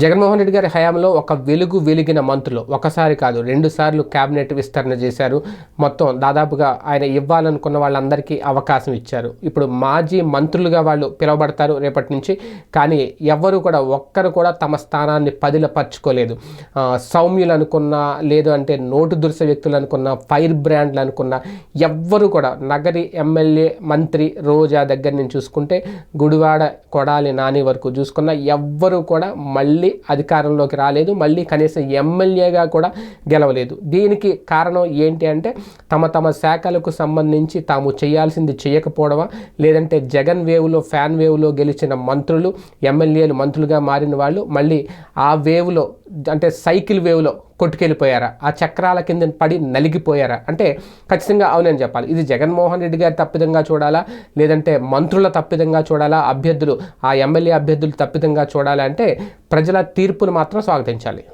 జగన్మోహన్ రెడ్డి గారి హయాంలో ఒక వెలుగు వెలిగిన మంత్రులు. ఒకసారి కాదు రెండు సార్లు క్యాబినెట్ విస్తరణ చేశారు. మొత్తం దాదాపుగా ఆయన ఇవ్వాలనుకున్న వాళ్ళందరికీ అవకాశం ఇచ్చారు. ఇప్పుడు మాజీ మంత్రులుగా వాళ్ళు పిలువబడతారు రేపటి నుంచి. కానీ ఎవ్వరు కూడా ఒక్కరు కూడా తమ స్థానాన్ని పదిలపరచుకోలేదు. ఆ, సౌమ్యులు అనుకున్న లేదు అంటే నోటు దురుస వ్యక్తులు అనుకున్న ఫైర్ బ్రాండ్లు అనుకున్న ఎవ్వరు కూడా నగరి ఎమ్మెల్యే మంత్రి రోజా దగ్గర నుంచి చూసుకుంటే గుడివాడ కొడాలి నాని వరకు చూసుకున్న ఎవ్వరు కూడా మళ్ళీ అధికారంలోకి రాలేదు మళ్ళీ కనీసం ఎమ్మెల్యేగా కూడా గెలవలేదు. దీనికి కారణం ఏంటి అంటే తమ తమ శాఖలకు సంబంధించి తాము చేయాల్సింది చేయకపోవడమా? లేదంటే జగన్ వేవ్లో ఫ్యాన్ వేవ్లో గెలిచిన మంత్రులు ఎమ్మెల్యేలు మంత్రులుగా మారిన వాళ్ళు మళ్ళీ ఆ వేవ్లో అంటే సైకిల్ వేవ్లో కొట్టుకెళ్ళిపోయారా? ఆ చక్రాల కింద పడి నలిగిపోయారా? అంటే ఖచ్చితంగా అవునని చెప్పాలి. ఇది జగన్మోహన్ రెడ్డి గారి తప్పిదంగా చూడాలా? లేదంటే మంత్రుల తప్పిదంగా చూడాలా? అభ్యర్థులు ఆ ఎమ్మెల్యే అభ్యర్థులు తప్పిదంగా చూడాలా? అంటే ప్రజల తీర్పును మాత్రం స్వాగతించాలి.